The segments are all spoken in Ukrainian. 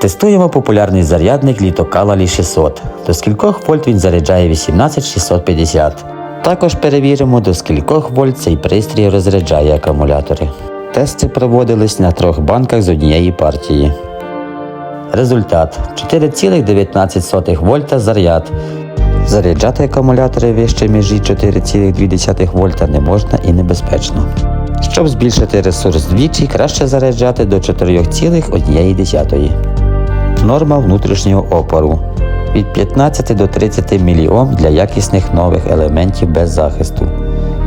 Тестуємо популярний зарядник літокала Лі 600. До скількох вольт він заряджає 18650. Також перевіримо, до скількох вольт цей пристрій розряджає акумулятори. Тести проводились на трьох банках з однієї партії. Результат 4,19 вольта заряд. Заряджати акумулятори вище межі 4,2 вольта не можна і небезпечно. Щоб збільшити ресурс двічі, краще заряджати до 4,1. Норма внутрішнього опору від 15 до 30 мільйом для якісних нових елементів без захисту.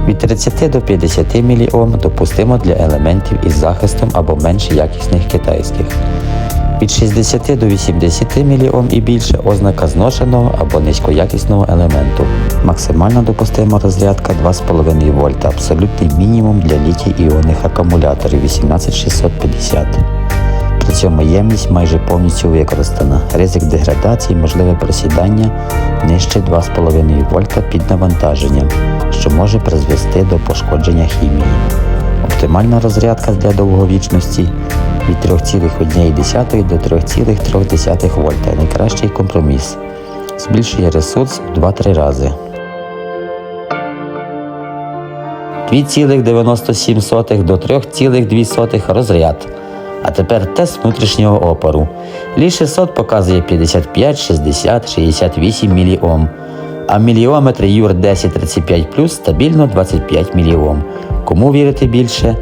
Від 30 до 50 мільйом допустимо для елементів із захистом або менш якісних китайських. Від 60 до 80 мільйом і більше ознака зношеного або низькоякісного елементу. Максимально допустима розрядка 2,5 вольта, абсолютний мінімум для літій-іонних акумуляторів 18650. Цьому ємність майже повністю використана. Ризик деградації, можливе просідання нижче 2,5 вольта під навантаженням, що може призвести до пошкодження хімії. Оптимальна розрядка для довговічності від 3,1 до 3,3 вольта. Найкращий компроміс. Збільшує ресурс у 2-3 рази. 2,97 до 3,2 розряд. А тепер тест внутрішнього опору. Лі 600 показує 55, 60, 68 міліом, а міліометр Юр 1035 стабільно 25 міліом. Кому вірити більше?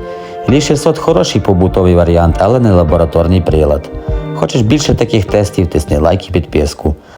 Лі 600 хороший побутовий варіант, але не лабораторний прилад. Хочеш більше таких тестів, тисни лайк і підписку.